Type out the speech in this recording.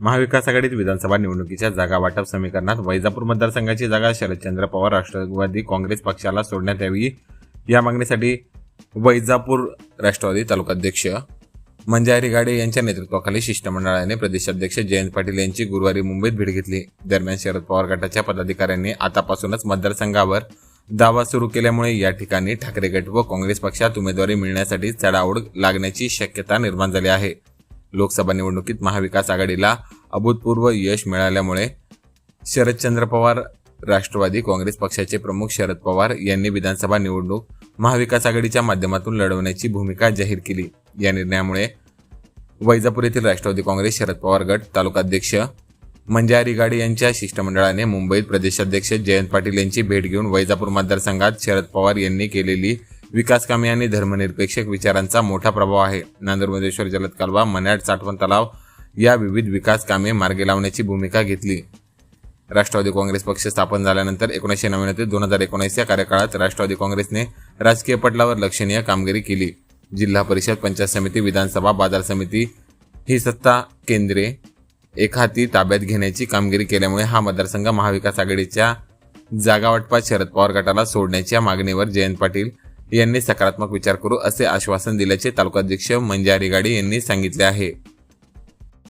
महाविकास आघाडीत विधानसभा निवडणुकीच्या जागा वाटप समीकरणात वैजापूर मतदारसंघाची जागा शरदचंद्र पवार राष्ट्रवादी काँग्रेस पक्षाला सोडण्यात यावी. या मागणीसाठी वैजापूर राष्ट्रवादी तालुकाध्यक्ष मंजारी गाडे यांच्या नेतृत्वाखाली शिष्टमंडळाने प्रदेशाध्यक्ष जयंत पाटील यांची गुरुवारी मुंबईत भेट घेतली. दरम्यान शरद पवार गटाच्या पदाधिकाऱ्यांनी आतापासूनच मतदारसंघावर दावा सुरू केल्यामुळे या ठिकाणी ठाकरे गट व काँग्रेस पक्षात उमेदवारी मिळण्यासाठी चढाओढ लागण्याची शक्यता निर्माण झाली आहे. लोकसभा निवडणुकीत महाविकास आघाडीला अभूतपूर्व यश मिळाल्यामुळे शरदचंद्र पवार राष्ट्रवादी काँग्रेस पक्षाचे प्रमुख शरद पवार यांनी विधानसभा निवडणूक महाविकास आघाडीच्या माध्यमातून लढवण्याची भूमिका जाहीर केली. या निर्णयामुळे वैजापूर येथील राष्ट्रवादी काँग्रेस शरद पवार गट तालुकाध्यक्ष मंजारी गाडे यांच्या शिष्टमंडळाने मुंबईत प्रदेशाध्यक्ष जयंत पाटील यांची भेट घेऊन वैजापूर मतदारसंघात शरद पवार यांनी केलेली विकासकामी आणि धर्मनिरपेक्ष विचारांचा मोठा प्रभाव आहे. नांदूरमधेश्वर जलद कालवा मन्याड साठवण तलाव या विविध विकास कामे मार्गी लावण्याची भूमिका घेतली. राष्ट्रवादी काँग्रेस पक्ष स्थापन झाल्यानंतर एकोणीसशे नव्याण्णव ते दोन हजार एकोणीस या कार्यकाळात राष्ट्रवादी काँग्रेसने राजकीय पटलावर लक्षणीय कामगिरी केली. जिल्हा परिषद पंचायत समिती विधानसभा बाजार समिती ही सत्ता केंद्रे एकाहाती ताब्यात घेण्याची कामगिरी केल्यामुळे हा मतदारसंघ महाविकास आघाडीच्या जागावाटपात शरद पवार गटाला सोडण्याच्या मागणीवर जयंत पाटील यांनी सकारात्मक विचार करू असे आश्वासन दिल्याचे तालुकाध्यक्ष मंजारी गाडी यांनी सांगितले आहे.